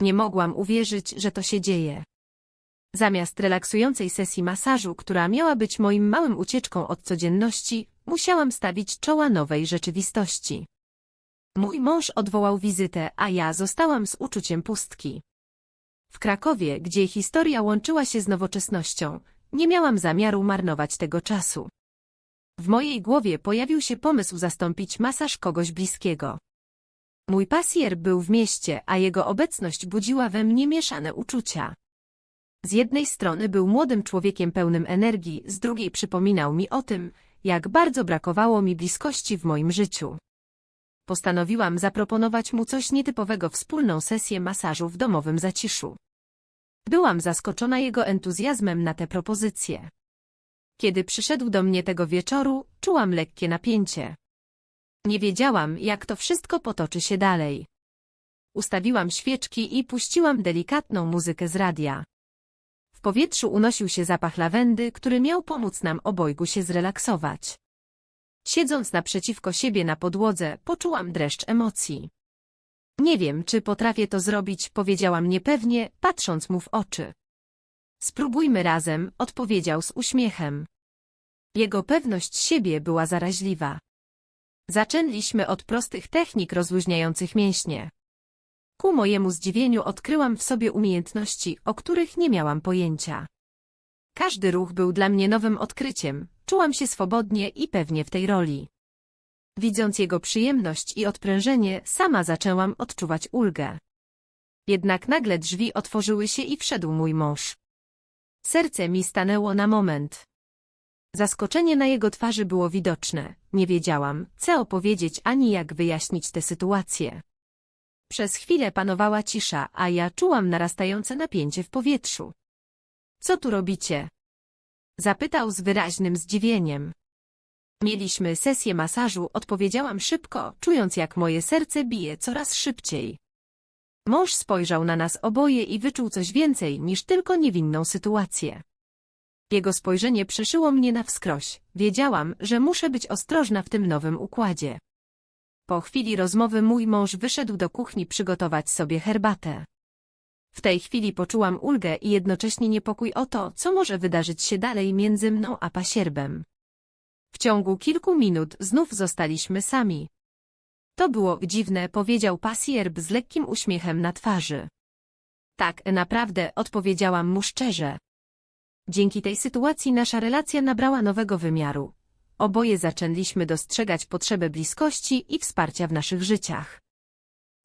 Nie mogłam uwierzyć, że to się dzieje. Zamiast relaksującej sesji masażu, która miała być moim małym ucieczką od codzienności, musiałam stawić czoła nowej rzeczywistości. Mój mąż odwołał wizytę, a ja zostałam z uczuciem pustki. W Krakowie, gdzie historia łączyła się z nowoczesnością, nie miałam zamiaru marnować tego czasu. W mojej głowie pojawił się pomysł zastąpić masaż kogoś bliskiego. Mój pasjer był w mieście, a jego obecność budziła we mnie mieszane uczucia. Z jednej strony był młodym człowiekiem pełnym energii, z drugiej przypominał mi o tym, jak bardzo brakowało mi bliskości w moim życiu. Postanowiłam zaproponować mu coś nietypowego wspólną sesję masażu w domowym zaciszu. Byłam zaskoczona jego entuzjazmem na tę propozycję. Kiedy przyszedł do mnie tego wieczoru, czułam lekkie napięcie. Nie wiedziałam, jak to wszystko potoczy się dalej. Ustawiłam świeczki i puściłam delikatną muzykę z radia. W powietrzu unosił się zapach lawendy, który miał pomóc nam obojgu się zrelaksować. Siedząc naprzeciwko siebie na podłodze, poczułam dreszcz emocji. Nie wiem, czy potrafię to zrobić, powiedziałam niepewnie, patrząc mu w oczy. Spróbujmy razem, odpowiedział z uśmiechem. Jego pewność siebie była zaraźliwa. Zaczęliśmy od prostych technik rozluźniających mięśnie. Ku mojemu zdziwieniu odkryłam w sobie umiejętności, o których nie miałam pojęcia. Każdy ruch był dla mnie nowym odkryciem, czułam się swobodnie i pewnie w tej roli. Widząc jego przyjemność i odprężenie, sama zaczęłam odczuwać ulgę. Jednak nagle drzwi otworzyły się i wszedł mój mąż. Serce mi stanęło na moment. Zaskoczenie na jego twarzy było widoczne. Nie wiedziałam, co opowiedzieć ani jak wyjaśnić tę sytuację. Przez chwilę panowała cisza, a ja czułam narastające napięcie w powietrzu. Co tu robicie? Zapytał z wyraźnym zdziwieniem. Mieliśmy sesję masażu, odpowiedziałam szybko, czując jak moje serce bije coraz szybciej. Mąż spojrzał na nas oboje i wyczuł coś więcej niż tylko niewinną sytuację. Jego spojrzenie przeszyło mnie na wskroś. Wiedziałam, że muszę być ostrożna w tym nowym układzie. Po chwili rozmowy mój mąż wyszedł do kuchni przygotować sobie herbatę. W tej chwili poczułam ulgę i jednocześnie niepokój o to, co może wydarzyć się dalej między mną a pasierbem. W ciągu kilku minut znów zostaliśmy sami. To było dziwne, powiedział pasierb z lekkim uśmiechem na twarzy. Tak, naprawdę, odpowiedziałam mu szczerze. Dzięki tej sytuacji nasza relacja nabrała nowego wymiaru. Oboje zaczęliśmy dostrzegać potrzebę bliskości i wsparcia w naszych życiach.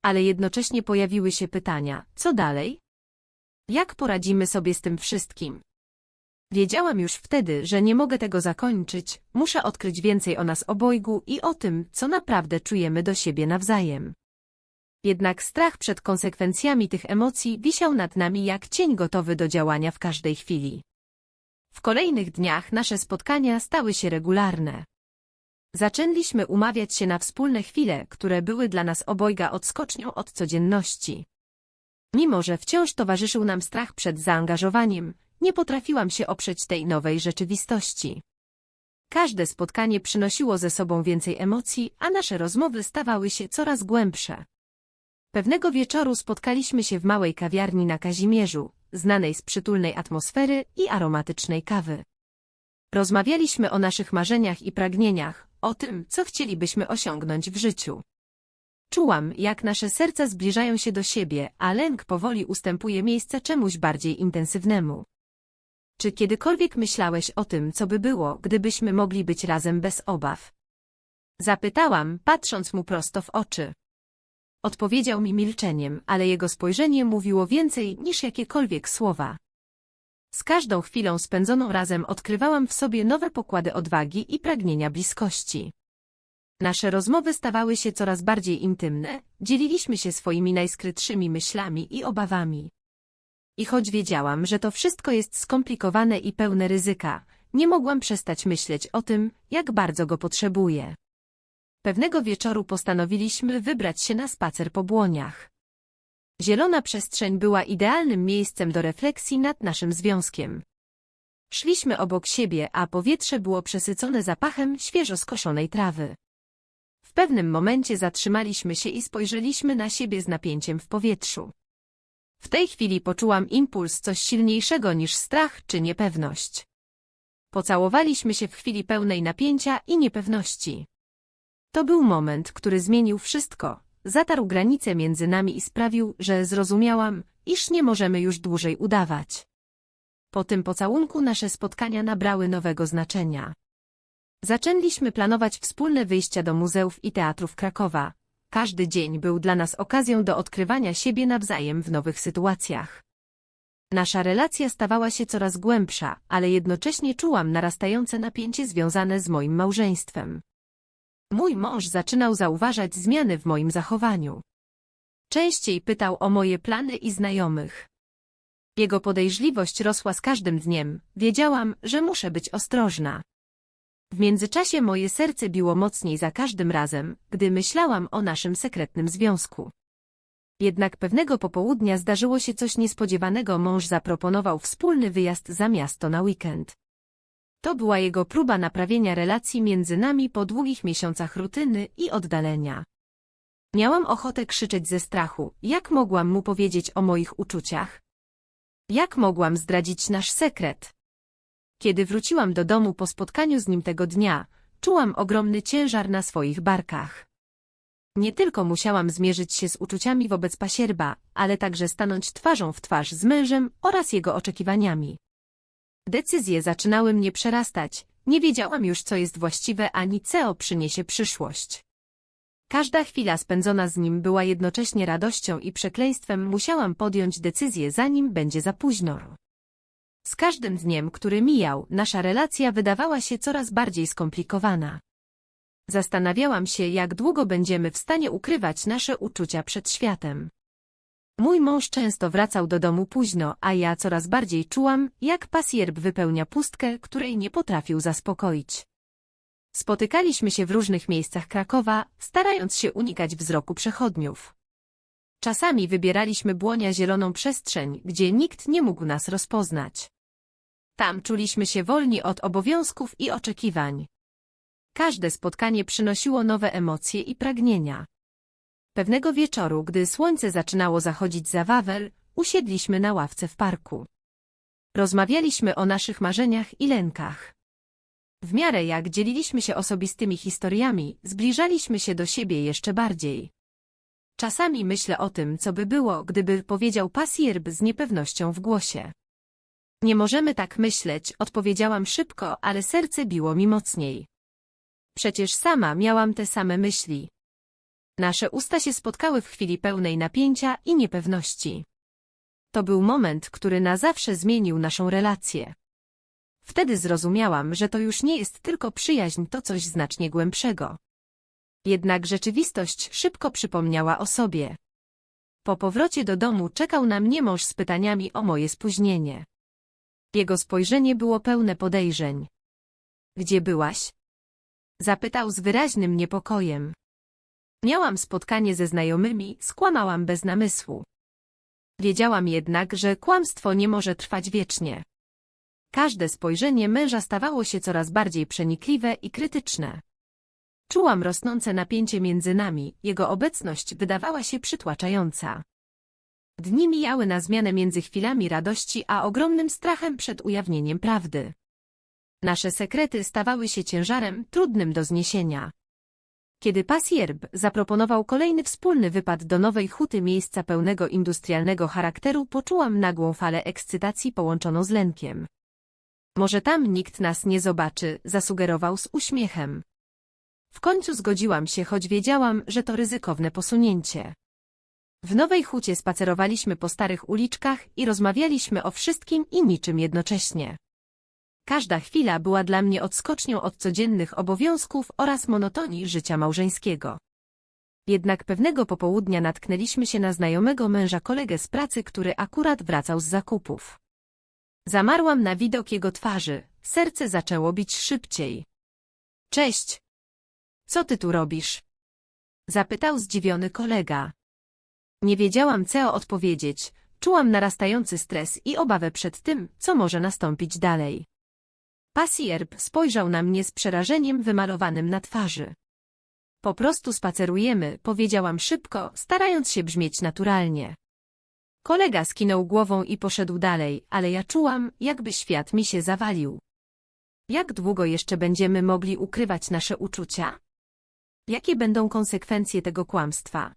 Ale jednocześnie pojawiły się pytania, co dalej? Jak poradzimy sobie z tym wszystkim? Wiedziałam już wtedy, że nie mogę tego zakończyć, muszę odkryć więcej o nas obojgu i o tym, co naprawdę czujemy do siebie nawzajem. Jednak strach przed konsekwencjami tych emocji wisiał nad nami jak cień gotowy do działania w każdej chwili. W kolejnych dniach nasze spotkania stały się regularne. Zaczęliśmy umawiać się na wspólne chwile, które były dla nas obojga odskocznią od codzienności. Mimo, że wciąż towarzyszył nam strach przed zaangażowaniem, nie potrafiłam się oprzeć tej nowej rzeczywistości. Każde spotkanie przynosiło ze sobą więcej emocji, a nasze rozmowy stawały się coraz głębsze. Pewnego wieczoru spotkaliśmy się w małej kawiarni na Kazimierzu, znanej z przytulnej atmosfery i aromatycznej kawy. Rozmawialiśmy o naszych marzeniach i pragnieniach, o tym, co chcielibyśmy osiągnąć w życiu. Czułam, jak nasze serca zbliżają się do siebie, a lęk powoli ustępuje miejsce czemuś bardziej intensywnemu. Czy kiedykolwiek myślałeś o tym, co by było, gdybyśmy mogli być razem bez obaw? Zapytałam, patrząc mu prosto w oczy. Odpowiedział mi milczeniem, ale jego spojrzenie mówiło więcej niż jakiekolwiek słowa. Z każdą chwilą spędzoną razem odkrywałam w sobie nowe pokłady odwagi i pragnienia bliskości. Nasze rozmowy stawały się coraz bardziej intymne, dzieliliśmy się swoimi najskrytszymi myślami i obawami. I choć wiedziałam, że to wszystko jest skomplikowane i pełne ryzyka, nie mogłam przestać myśleć o tym, jak bardzo go potrzebuję. Pewnego wieczoru postanowiliśmy wybrać się na spacer po błoniach. Zielona przestrzeń była idealnym miejscem do refleksji nad naszym związkiem. Szliśmy obok siebie, a powietrze było przesycone zapachem świeżo skoszonej trawy. W pewnym momencie zatrzymaliśmy się i spojrzeliśmy na siebie z napięciem w powietrzu. W tej chwili poczułam impuls coś silniejszego niż strach czy niepewność. Pocałowaliśmy się w chwili pełnej napięcia i niepewności. To był moment, który zmienił wszystko, zatarł granice między nami i sprawił, że zrozumiałam, iż nie możemy już dłużej udawać. Po tym pocałunku nasze spotkania nabrały nowego znaczenia. Zaczęliśmy planować wspólne wyjścia do muzeów i teatrów Krakowa. Każdy dzień był dla nas okazją do odkrywania siebie nawzajem w nowych sytuacjach. Nasza relacja stawała się coraz głębsza, ale jednocześnie czułam narastające napięcie związane z moim małżeństwem. Mój mąż zaczynał zauważać zmiany w moim zachowaniu. Częściej pytał o moje plany i znajomych. Jego podejrzliwość rosła z każdym dniem, wiedziałam, że muszę być ostrożna. W międzyczasie moje serce biło mocniej za każdym razem, gdy myślałam o naszym sekretnym związku. Jednak pewnego popołudnia zdarzyło się coś niespodziewanego. Mąż zaproponował wspólny wyjazd za miasto na weekend. To była jego próba naprawienia relacji między nami po długich miesiącach rutyny i oddalenia. Miałam ochotę krzyczeć ze strachu, jak mogłam mu powiedzieć o moich uczuciach? Jak mogłam zdradzić nasz sekret? Kiedy wróciłam do domu po spotkaniu z nim tego dnia, czułam ogromny ciężar na swoich barkach. Nie tylko musiałam zmierzyć się z uczuciami wobec pasierba, ale także stanąć twarzą w twarz z mężem oraz jego oczekiwaniami. Decyzje zaczynały mnie przerastać, nie wiedziałam już co jest właściwe ani co przyniesie przyszłość. Każda chwila spędzona z nim była jednocześnie radością i przekleństwem musiałam podjąć decyzję zanim będzie za późno. Z każdym dniem, który mijał, nasza relacja wydawała się coraz bardziej skomplikowana. Zastanawiałam się, jak długo będziemy w stanie ukrywać nasze uczucia przed światem. Mój mąż często wracał do domu późno, a ja coraz bardziej czułam, jak pasierb wypełnia pustkę, której nie potrafił zaspokoić. Spotykaliśmy się w różnych miejscach Krakowa, starając się unikać wzroku przechodniów. Czasami wybieraliśmy błonia zieloną przestrzeń, gdzie nikt nie mógł nas rozpoznać. Tam czuliśmy się wolni od obowiązków i oczekiwań. Każde spotkanie przynosiło nowe emocje i pragnienia. Pewnego wieczoru, gdy słońce zaczynało zachodzić za Wawel, usiedliśmy na ławce w parku. Rozmawialiśmy o naszych marzeniach i lękach. W miarę jak dzieliliśmy się osobistymi historiami, zbliżaliśmy się do siebie jeszcze bardziej. Czasami myślę o tym, co by było, gdyby powiedział pasierb z niepewnością w głosie. Nie możemy tak myśleć, odpowiedziałam szybko, ale serce biło mi mocniej. Przecież sama miałam te same myśli. Nasze usta się spotkały w chwili pełnej napięcia i niepewności. To był moment, który na zawsze zmienił naszą relację. Wtedy zrozumiałam, że to już nie jest tylko przyjaźń, to coś znacznie głębszego. Jednak rzeczywistość szybko przypomniała o sobie. Po powrocie do domu czekał na mnie mąż z pytaniami o moje spóźnienie. Jego spojrzenie było pełne podejrzeń. Gdzie byłaś? Zapytał z wyraźnym niepokojem. Miałam spotkanie ze znajomymi, skłamałam bez namysłu. Wiedziałam jednak, że kłamstwo nie może trwać wiecznie. Każde spojrzenie męża stawało się coraz bardziej przenikliwe i krytyczne. Czułam rosnące napięcie między nami, jego obecność wydawała się przytłaczająca. Dni mijały na zmianę między chwilami radości a ogromnym strachem przed ujawnieniem prawdy. Nasze sekrety stawały się ciężarem trudnym do zniesienia. Kiedy pasierb zaproponował kolejny wspólny wypad do nowej huty miejsca pełnego industrialnego charakteru, poczułam nagłą falę ekscytacji połączoną z lękiem. Może tam nikt nas nie zobaczy, zasugerował z uśmiechem. W końcu zgodziłam się, choć wiedziałam, że to ryzykowne posunięcie. W Nowej Hucie spacerowaliśmy po starych uliczkach i rozmawialiśmy o wszystkim i niczym jednocześnie. Każda chwila była dla mnie odskocznią od codziennych obowiązków oraz monotonii życia małżeńskiego. Jednak pewnego popołudnia natknęliśmy się na znajomego męża kolegę z pracy, który akurat wracał z zakupów. Zamarłam na widok jego twarzy, serce zaczęło bić szybciej. Cześć! Co ty tu robisz? Zapytał zdziwiony kolega. Nie wiedziałam co odpowiedzieć, czułam narastający stres i obawę przed tym, co może nastąpić dalej. Pasierb spojrzał na mnie z przerażeniem wymalowanym na twarzy. Po prostu spacerujemy, powiedziałam szybko, starając się brzmieć naturalnie. Kolega skinął głową i poszedł dalej, ale ja czułam, jakby świat mi się zawalił. Jak długo jeszcze będziemy mogli ukrywać nasze uczucia? Jakie będą konsekwencje tego kłamstwa?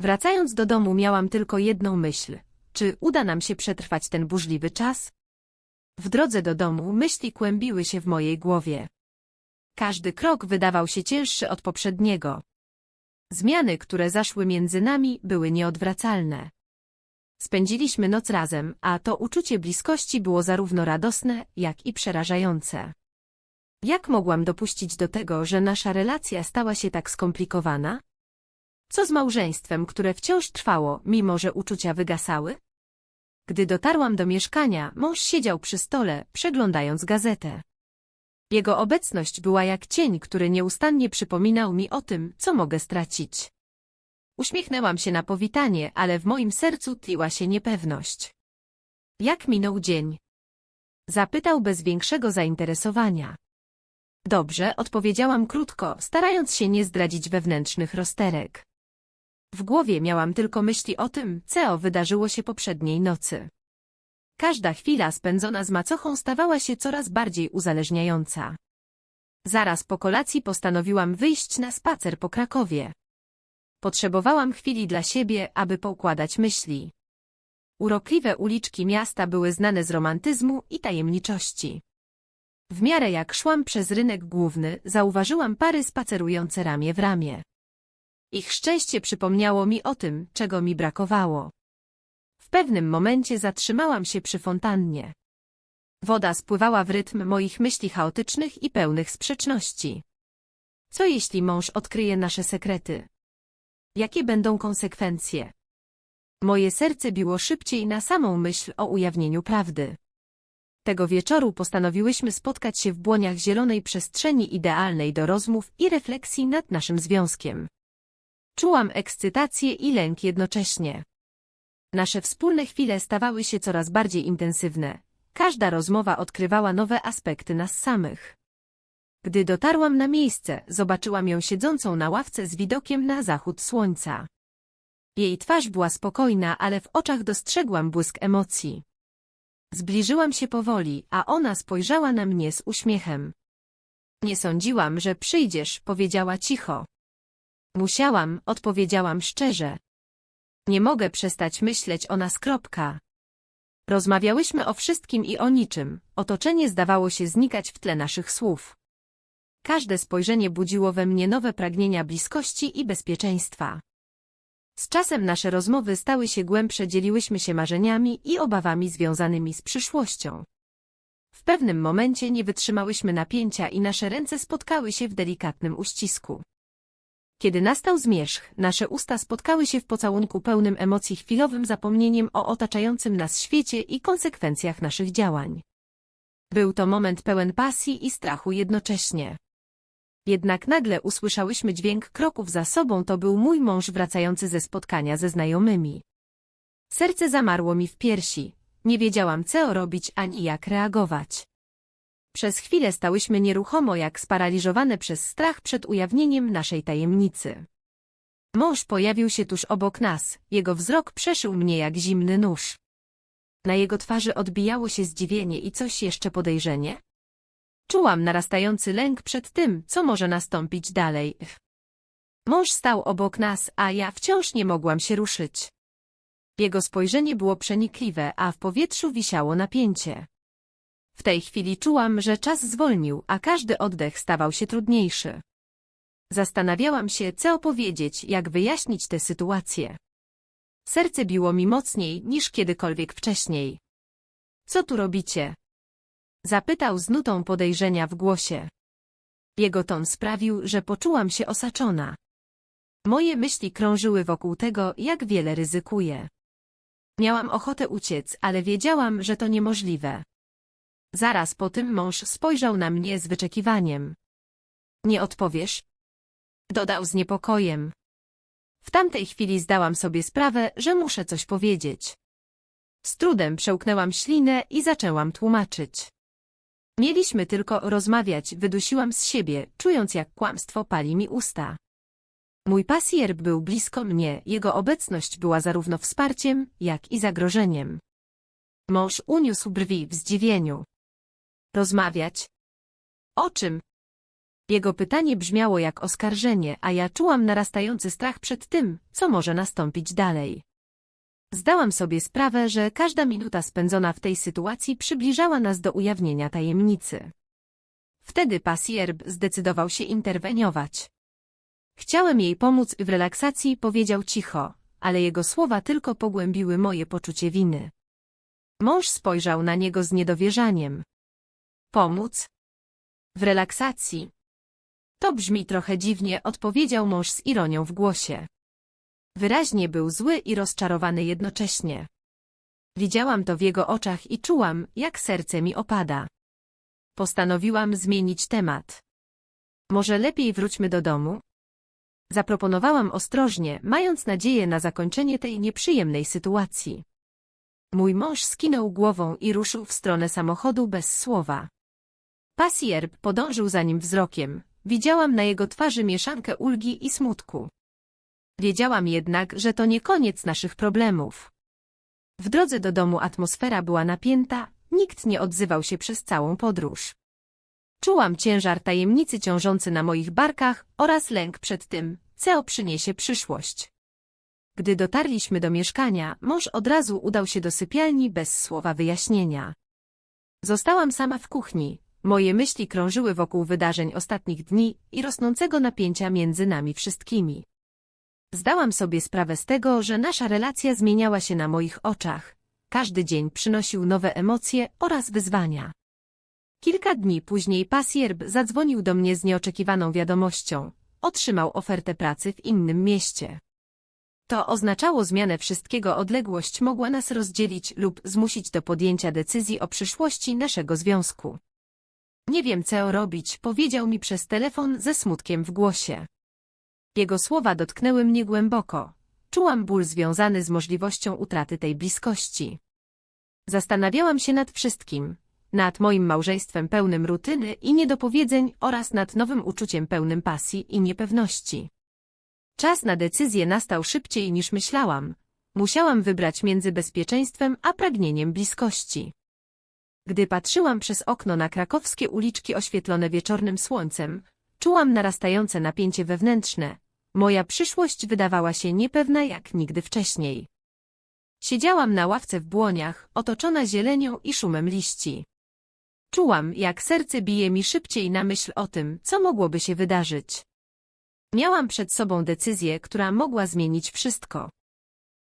Wracając do domu miałam tylko jedną myśl. Czy uda nam się przetrwać ten burzliwy czas? W drodze do domu myśli kłębiły się w mojej głowie. Każdy krok wydawał się cięższy od poprzedniego. Zmiany, które zaszły między nami, były nieodwracalne. Spędziliśmy noc razem, a to uczucie bliskości było zarówno radosne, jak i przerażające. Jak mogłam dopuścić do tego, że nasza relacja stała się tak skomplikowana? Co z małżeństwem, które wciąż trwało, mimo że uczucia wygasały? Gdy dotarłam do mieszkania, mąż siedział przy stole, przeglądając gazetę. Jego obecność była jak cień, który nieustannie przypominał mi o tym, co mogę stracić. Uśmiechnęłam się na powitanie, ale w moim sercu tliła się niepewność. Jak minął dzień? Zapytał bez większego zainteresowania. Dobrze, odpowiedziałam krótko, starając się nie zdradzić wewnętrznych rozterek. W głowie miałam tylko myśli o tym, co wydarzyło się poprzedniej nocy. Każda chwila spędzona z macochą stawała się coraz bardziej uzależniająca. Zaraz po kolacji postanowiłam wyjść na spacer po Krakowie. Potrzebowałam chwili dla siebie, aby poukładać myśli. Urokliwe uliczki miasta były znane z romantyzmu i tajemniczości. W miarę jak szłam przez rynek główny, zauważyłam pary spacerujące ramię w ramię. Ich szczęście przypomniało mi o tym, czego mi brakowało. W pewnym momencie zatrzymałam się przy fontannie. Woda spływała w rytm moich myśli chaotycznych i pełnych sprzeczności. Co jeśli mąż odkryje nasze sekrety? Jakie będą konsekwencje? Moje serce biło szybciej na samą myśl o ujawnieniu prawdy. Tego wieczoru postanowiłyśmy spotkać się w błoniach zielonej przestrzeni idealnej do rozmów i refleksji nad naszym związkiem. Czułam ekscytację i lęk jednocześnie. Nasze wspólne chwile stawały się coraz bardziej intensywne. Każda rozmowa odkrywała nowe aspekty nas samych. Gdy dotarłam na miejsce, zobaczyłam ją siedzącą na ławce z widokiem na zachód słońca. Jej twarz była spokojna, ale w oczach dostrzegłam błysk emocji. Zbliżyłam się powoli, a ona spojrzała na mnie z uśmiechem. Nie sądziłam, że przyjdziesz, powiedziała cicho. Musiałam, odpowiedziałam szczerze. Nie mogę przestać myśleć o nas. Kropka. Rozmawiałyśmy o wszystkim i o niczym, otoczenie zdawało się znikać w tle naszych słów. Każde spojrzenie budziło we mnie nowe pragnienia bliskości i bezpieczeństwa. Z czasem nasze rozmowy stały się głębsze, dzieliłyśmy się marzeniami i obawami związanymi z przyszłością. W pewnym momencie nie wytrzymałyśmy napięcia i nasze ręce spotkały się w delikatnym uścisku. Kiedy nastał zmierzch, nasze usta spotkały się w pocałunku pełnym emocji chwilowym zapomnieniem o otaczającym nas świecie i konsekwencjach naszych działań. Był to moment pełen pasji i strachu jednocześnie. Jednak nagle usłyszałyśmy dźwięk kroków za sobą, to był mój mąż wracający ze spotkania ze znajomymi. Serce zamarło mi w piersi, nie wiedziałam co robić ani jak reagować. Przez chwilę stałyśmy nieruchomo jak sparaliżowane przez strach przed ujawnieniem naszej tajemnicy. Mąż pojawił się tuż obok nas, jego wzrok przeszył mnie jak zimny nóż. Na jego twarzy odbijało się zdziwienie i coś jeszcze podejrzenie. Czułam narastający lęk przed tym, co może nastąpić dalej. Mąż stał obok nas, a ja wciąż nie mogłam się ruszyć. Jego spojrzenie było przenikliwe, a w powietrzu wisiało napięcie. W tej chwili czułam, że czas zwolnił, a każdy oddech stawał się trudniejszy. Zastanawiałam się, co opowiedzieć, jak wyjaśnić tę sytuację. Serce biło mi mocniej niż kiedykolwiek wcześniej. Co tu robicie? Zapytał z nutą podejrzenia w głosie. Jego ton sprawił, że poczułam się osaczona. Moje myśli krążyły wokół tego, jak wiele ryzykuję. Miałam ochotę uciec, ale wiedziałam, że to niemożliwe. Zaraz po tym mąż spojrzał na mnie z wyczekiwaniem. Nie odpowiesz? Dodał z niepokojem. W tamtej chwili zdałam sobie sprawę, że muszę coś powiedzieć. Z trudem przełknęłam ślinę i zaczęłam tłumaczyć. Mieliśmy tylko rozmawiać, wydusiłam z siebie, czując jak kłamstwo pali mi usta. Mój pasierb był blisko mnie, jego obecność była zarówno wsparciem, jak i zagrożeniem. Mąż uniósł brwi w zdziwieniu. Rozmawiać? O czym? Jego pytanie brzmiało jak oskarżenie, a ja czułam narastający strach przed tym, co może nastąpić dalej. Zdałam sobie sprawę, że każda minuta spędzona w tej sytuacji przybliżała nas do ujawnienia tajemnicy. Wtedy pasierb zdecydował się interweniować. Chciałem jej pomóc w relaksacji, powiedział cicho, ale jego słowa tylko pogłębiły moje poczucie winy. Mąż spojrzał na niego z niedowierzaniem. Pomóc? W relaksacji. To brzmi trochę dziwnie, odpowiedział mąż z ironią w głosie. Wyraźnie był zły i rozczarowany jednocześnie. Widziałam to w jego oczach i czułam, jak serce mi opada. Postanowiłam zmienić temat. Może lepiej wróćmy do domu? Zaproponowałam ostrożnie, mając nadzieję na zakończenie tej nieprzyjemnej sytuacji. Mój mąż skinął głową i ruszył w stronę samochodu bez słowa. Pasierb podążył za nim wzrokiem. Widziałam na jego twarzy mieszankę ulgi i smutku. Wiedziałam jednak, że to nie koniec naszych problemów. W drodze do domu atmosfera była napięta, nikt nie odzywał się przez całą podróż. Czułam ciężar tajemnicy ciążący na moich barkach oraz lęk przed tym, co przyniesie przyszłość. Gdy dotarliśmy do mieszkania, mąż od razu udał się do sypialni bez słowa wyjaśnienia. Zostałam sama w kuchni. Moje myśli krążyły wokół wydarzeń ostatnich dni i rosnącego napięcia między nami wszystkimi. Zdałam sobie sprawę z tego, że nasza relacja zmieniała się na moich oczach. Każdy dzień przynosił nowe emocje oraz wyzwania. Kilka dni później pasierb zadzwonił do mnie z nieoczekiwaną wiadomością. Otrzymał ofertę pracy w innym mieście. To oznaczało zmianę wszystkiego, odległość mogła nas rozdzielić lub zmusić do podjęcia decyzji o przyszłości naszego związku. Nie wiem, co robić, powiedział mi przez telefon ze smutkiem w głosie. Jego słowa dotknęły mnie głęboko. Czułam ból związany z możliwością utraty tej bliskości. Zastanawiałam się nad wszystkim, nad moim małżeństwem pełnym rutyny i niedopowiedzeń oraz nad nowym uczuciem pełnym pasji i niepewności. Czas na decyzję nastał szybciej niż myślałam. Musiałam wybrać między bezpieczeństwem a pragnieniem bliskości. Gdy patrzyłam przez okno na krakowskie uliczki oświetlone wieczornym słońcem, czułam narastające napięcie wewnętrzne. Moja przyszłość wydawała się niepewna jak nigdy wcześniej. Siedziałam na ławce w błoniach, otoczona zielenią i szumem liści. Czułam, jak serce bije mi szybciej na myśl o tym, co mogłoby się wydarzyć. Miałam przed sobą decyzję, która mogła zmienić wszystko.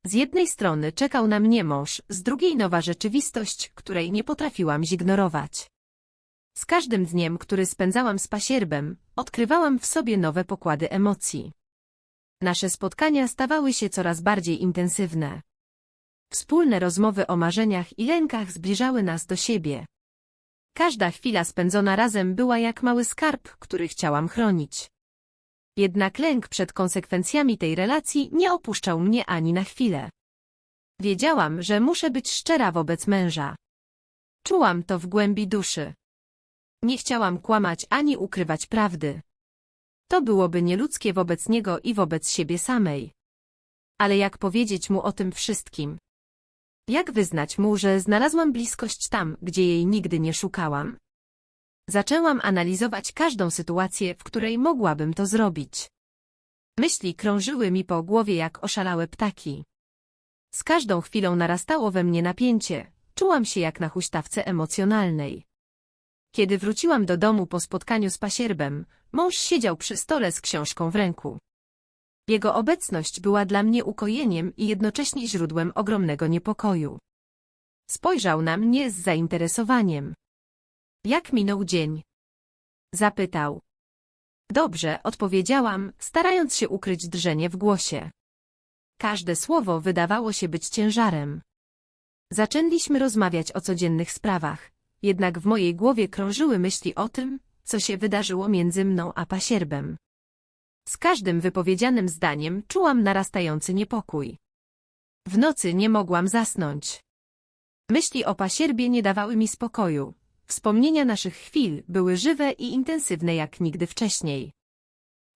Z jednej strony czekał na mnie mąż, z drugiej nowa rzeczywistość, której nie potrafiłam zignorować. Z każdym dniem, który spędzałam z pasierbem, odkrywałam w sobie nowe pokłady emocji. Nasze spotkania stawały się coraz bardziej intensywne. Wspólne rozmowy o marzeniach i lękach zbliżały nas do siebie. Każda chwila spędzona razem była jak mały skarb, który chciałam chronić. Jednak lęk przed konsekwencjami tej relacji nie opuszczał mnie ani na chwilę. Wiedziałam, że muszę być szczera wobec męża. Czułam to w głębi duszy. Nie chciałam kłamać ani ukrywać prawdy. To byłoby nieludzkie wobec niego i wobec siebie samej. Ale jak powiedzieć mu o tym wszystkim? Jak wyznać mu, że znalazłam bliskość tam, gdzie jej nigdy nie szukałam? Zaczęłam analizować każdą sytuację, w której mogłabym to zrobić. Myśli krążyły mi po głowie jak oszalałe ptaki. Z każdą chwilą narastało we mnie napięcie, czułam się jak na huśtawce emocjonalnej. Kiedy wróciłam do domu po spotkaniu z pasierbem, mąż siedział przy stole z książką w ręku. Jego obecność była dla mnie ukojeniem i jednocześnie źródłem ogromnego niepokoju. Spojrzał na mnie z zainteresowaniem. Jak minął dzień? Zapytał. Dobrze, odpowiedziałam, starając się ukryć drżenie w głosie. Każde słowo wydawało się być ciężarem. Zaczęliśmy rozmawiać o codziennych sprawach, jednak w mojej głowie krążyły myśli o tym, co się wydarzyło między mną a pasierbem. Z każdym wypowiedzianym zdaniem czułam narastający niepokój. W nocy nie mogłam zasnąć. Myśli o pasierbie nie dawały mi spokoju. Wspomnienia naszych chwil były żywe i intensywne jak nigdy wcześniej.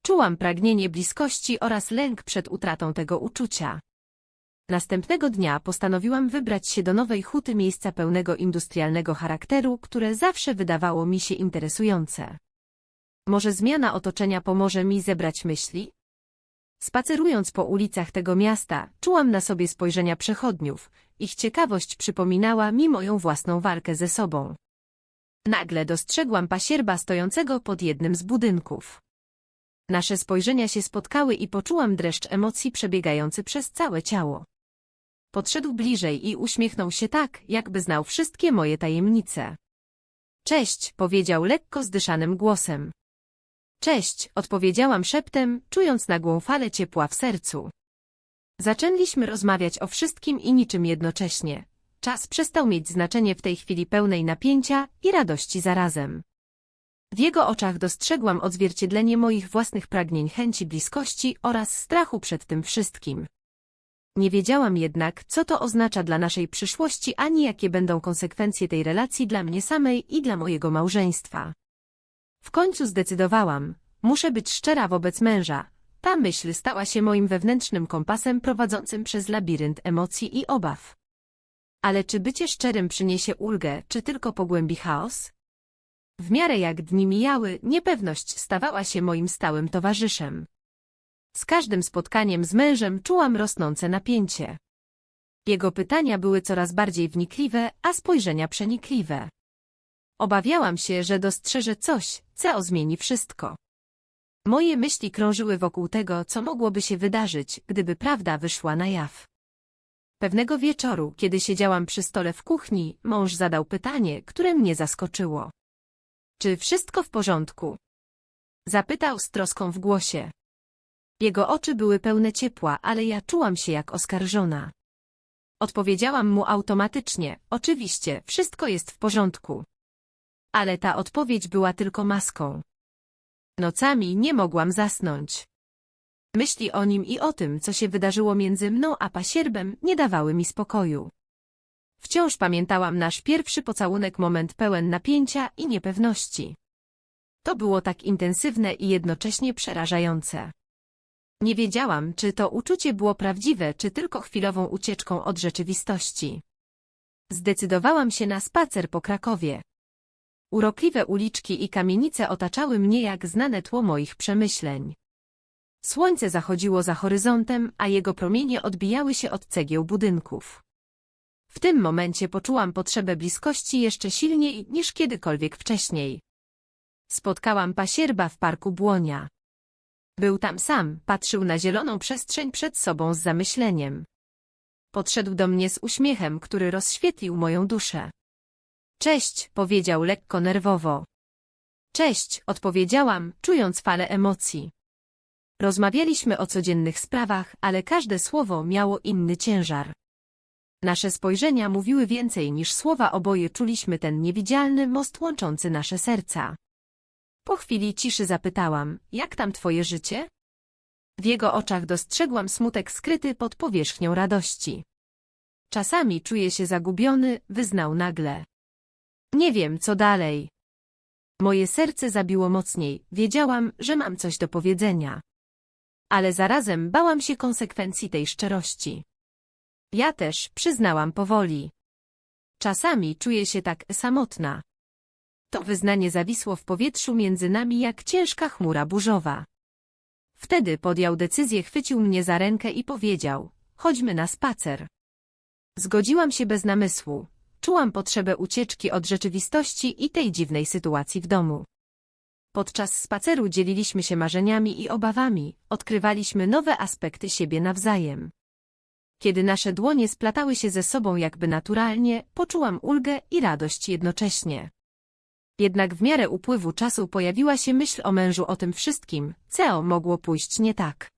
Czułam pragnienie bliskości oraz lęk przed utratą tego uczucia. Następnego dnia postanowiłam wybrać się do nowej huty miejsca pełnego industrialnego charakteru, które zawsze wydawało mi się interesujące. Może zmiana otoczenia pomoże mi zebrać myśli? Spacerując po ulicach tego miasta, czułam na sobie spojrzenia przechodniów. Ich ciekawość przypominała mi moją własną walkę ze sobą. Nagle dostrzegłam pasierba stojącego pod jednym z budynków. Nasze spojrzenia się spotkały i poczułam dreszcz emocji przebiegający przez całe ciało. Podszedł bliżej i uśmiechnął się tak, jakby znał wszystkie moje tajemnice. Cześć, powiedział lekko zdyszanym głosem. Cześć, odpowiedziałam szeptem, czując nagłą falę ciepła w sercu. Zaczęliśmy rozmawiać o wszystkim i niczym jednocześnie. Czas przestał mieć znaczenie w tej chwili pełnej napięcia i radości zarazem. W jego oczach dostrzegłam odzwierciedlenie moich własnych pragnień chęci bliskości oraz strachu przed tym wszystkim. Nie wiedziałam jednak, co to oznacza dla naszej przyszłości, ani jakie będą konsekwencje tej relacji dla mnie samej i dla mojego małżeństwa. W końcu zdecydowałam, muszę być szczera wobec męża. Ta myśl stała się moim wewnętrznym kompasem prowadzącym przez labirynt emocji i obaw. Ale czy bycie szczerym przyniesie ulgę, czy tylko pogłębi chaos? W miarę jak dni mijały, niepewność stawała się moim stałym towarzyszem. Z każdym spotkaniem z mężem czułam rosnące napięcie. Jego pytania były coraz bardziej wnikliwe, a spojrzenia przenikliwe. Obawiałam się, że dostrzeże coś, co zmieni wszystko. Moje myśli krążyły wokół tego, co mogłoby się wydarzyć, gdyby prawda wyszła na jaw. Pewnego wieczoru, kiedy siedziałam przy stole w kuchni, mąż zadał pytanie, które mnie zaskoczyło. Czy wszystko w porządku? Zapytał z troską w głosie. Jego oczy były pełne ciepła, ale ja czułam się jak oskarżona. Odpowiedziałam mu automatycznie, oczywiście, wszystko jest w porządku. Ale ta odpowiedź była tylko maską. Nocami nie mogłam zasnąć. Myśli o nim i o tym, co się wydarzyło między mną a pasierbem, nie dawały mi spokoju. Wciąż pamiętałam nasz pierwszy pocałunek moment pełen napięcia i niepewności. To było tak intensywne i jednocześnie przerażające. Nie wiedziałam, czy to uczucie było prawdziwe, czy tylko chwilową ucieczką od rzeczywistości. Zdecydowałam się na spacer po Krakowie. Urokliwe uliczki i kamienice otaczały mnie jak znane tło moich przemyśleń. Słońce zachodziło za horyzontem, a jego promienie odbijały się od cegieł budynków. W tym momencie poczułam potrzebę bliskości jeszcze silniej niż kiedykolwiek wcześniej. Spotkałam pasierba w parku Błonia. Był tam sam, patrzył na zieloną przestrzeń przed sobą z zamyśleniem. Podszedł do mnie z uśmiechem, który rozświetlił moją duszę. Cześć, powiedział lekko nerwowo. Cześć, odpowiedziałam, czując falę emocji. Rozmawialiśmy o codziennych sprawach, ale każde słowo miało inny ciężar. Nasze spojrzenia mówiły więcej niż słowa, oboje czuliśmy ten niewidzialny most łączący nasze serca. Po chwili ciszy zapytałam, jak tam twoje życie? W jego oczach dostrzegłam smutek skryty pod powierzchnią radości. Czasami czuję się zagubiony, wyznał nagle. Nie wiem, co dalej. Moje serce zabiło mocniej, wiedziałam, że mam coś do powiedzenia. Ale zarazem bałam się konsekwencji tej szczerości. Ja też, przyznałam powoli. Czasami czuję się tak samotna. To wyznanie zawisło w powietrzu między nami jak ciężka chmura burzowa. Wtedy podjął decyzję, chwycił mnie za rękę i powiedział, chodźmy na spacer. Zgodziłam się bez namysłu. Czułam potrzebę ucieczki od rzeczywistości i tej dziwnej sytuacji w domu. Podczas spaceru dzieliliśmy się marzeniami i obawami, odkrywaliśmy nowe aspekty siebie nawzajem. Kiedy nasze dłonie splatały się ze sobą jakby naturalnie, poczułam ulgę i radość jednocześnie. Jednak w miarę upływu czasu pojawiła się myśl o mężu o tym wszystkim, co mogło pójść nie tak.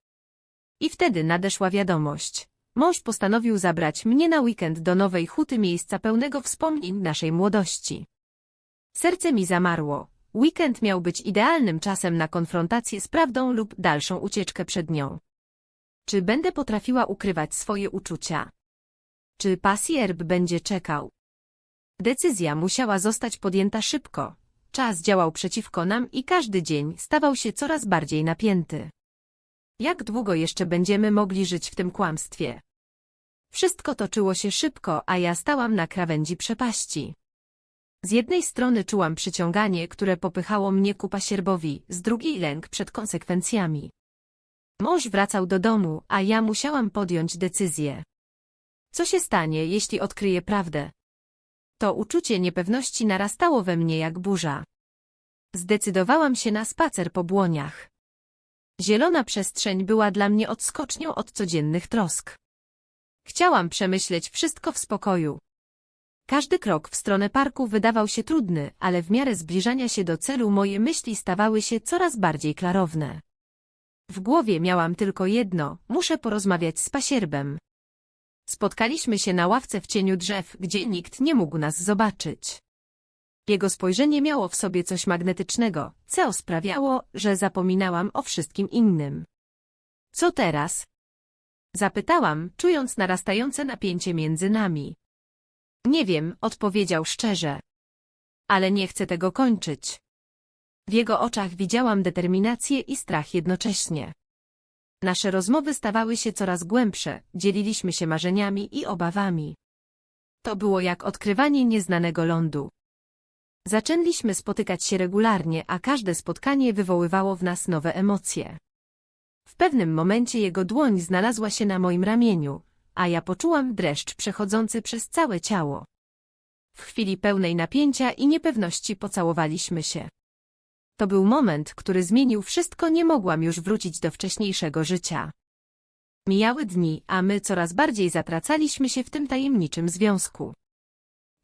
I wtedy nadeszła wiadomość. Mąż postanowił zabrać mnie na weekend do nowej huty miejsca pełnego wspomnień naszej młodości. Serce mi zamarło. Weekend miał być idealnym czasem na konfrontację z prawdą lub dalszą ucieczkę przed nią. Czy będę potrafiła ukrywać swoje uczucia? Czy pasierb będzie czekał? Decyzja musiała zostać podjęta szybko. Czas działał przeciwko nam i każdy dzień stawał się coraz bardziej napięty. Jak długo jeszcze będziemy mogli żyć w tym kłamstwie? Wszystko toczyło się szybko, a ja stałam na krawędzi przepaści. Z jednej strony czułam przyciąganie, które popychało mnie ku pasierbowi, z drugiej lęk przed konsekwencjami. Mąż wracał do domu, a ja musiałam podjąć decyzję. Co się stanie, jeśli odkryję prawdę? To uczucie niepewności narastało we mnie jak burza. Zdecydowałam się na spacer po błoniach. Zielona przestrzeń była dla mnie odskocznią od codziennych trosk. Chciałam przemyśleć wszystko w spokoju. Każdy krok w stronę parku wydawał się trudny, ale w miarę zbliżania się do celu moje myśli stawały się coraz bardziej klarowne. W głowie miałam tylko jedno, muszę porozmawiać z pasierbem. Spotkaliśmy się na ławce w cieniu drzew, gdzie nikt nie mógł nas zobaczyć. Jego spojrzenie miało w sobie coś magnetycznego, co sprawiało, że zapominałam o wszystkim innym. Co teraz? Zapytałam, czując narastające napięcie między nami. Nie wiem, odpowiedział szczerze. Ale nie chcę tego kończyć. W jego oczach widziałam determinację i strach jednocześnie. Nasze rozmowy stawały się coraz głębsze, dzieliliśmy się marzeniami i obawami. To było jak odkrywanie nieznanego lądu. Zaczęliśmy spotykać się regularnie, a każde spotkanie wywoływało w nas nowe emocje. W pewnym momencie jego dłoń znalazła się na moim ramieniu, a ja poczułam dreszcz przechodzący przez całe ciało. W chwili pełnej napięcia i niepewności pocałowaliśmy się. To był moment, który zmienił wszystko, nie mogłam już wrócić do wcześniejszego życia. Mijały dni, a my coraz bardziej zatracaliśmy się w tym tajemniczym związku.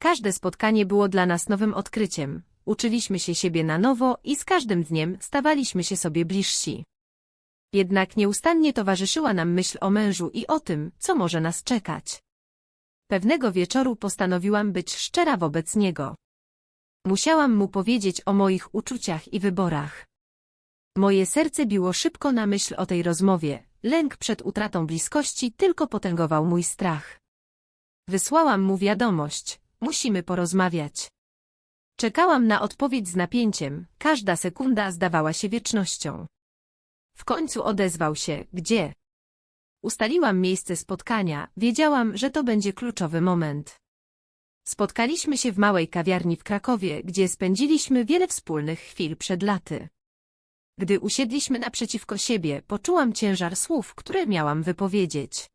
Każde spotkanie było dla nas nowym odkryciem, uczyliśmy się siebie na nowo i z każdym dniem stawaliśmy się sobie bliżsi. Jednak nieustannie towarzyszyła nam myśl o mężu i o tym, co może nas czekać. Pewnego wieczoru postanowiłam być szczera wobec niego. Musiałam mu powiedzieć o moich uczuciach i wyborach. Moje serce biło szybko na myśl o tej rozmowie, lęk przed utratą bliskości tylko potęgował mój strach. Wysłałam mu wiadomość, musimy porozmawiać. Czekałam na odpowiedź z napięciem, każda sekunda zdawała się wiecznością. W końcu odezwał się, gdzie? Ustaliłam miejsce spotkania, wiedziałam, że to będzie kluczowy moment. Spotkaliśmy się w małej kawiarni w Krakowie, gdzie spędziliśmy wiele wspólnych chwil przed laty. Gdy usiedliśmy naprzeciwko siebie, poczułam ciężar słów, które miałam wypowiedzieć.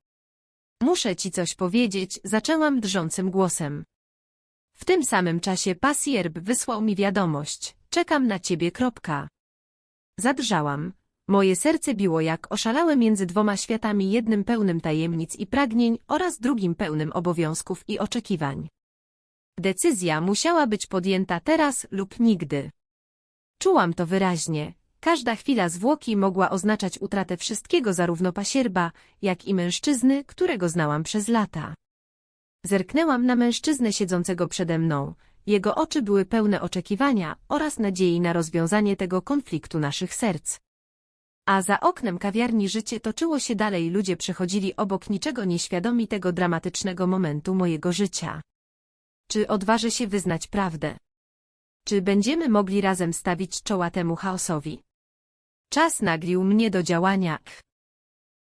Muszę ci coś powiedzieć, zaczęłam drżącym głosem. W tym samym czasie pasierb wysłał mi wiadomość. Czekam na ciebie. Kropka. Zadrżałam. Moje serce biło jak oszalałe między dwoma światami, jednym pełnym tajemnic i pragnień oraz drugim pełnym obowiązków i oczekiwań. Decyzja musiała być podjęta teraz lub nigdy. Czułam to wyraźnie. Każda chwila zwłoki mogła oznaczać utratę wszystkiego zarówno pasierba, jak i mężczyzny, którego znałam przez lata. Zerknęłam na mężczyznę siedzącego przede mną. Jego oczy były pełne oczekiwania oraz nadziei na rozwiązanie tego konfliktu naszych serc. A za oknem kawiarni życie toczyło się dalej, ludzie przechodzili obok niczego nieświadomi tego dramatycznego momentu mojego życia. Czy odważy się wyznać prawdę? Czy będziemy mogli razem stawić czoła temu chaosowi? Czas naglił mnie do działania.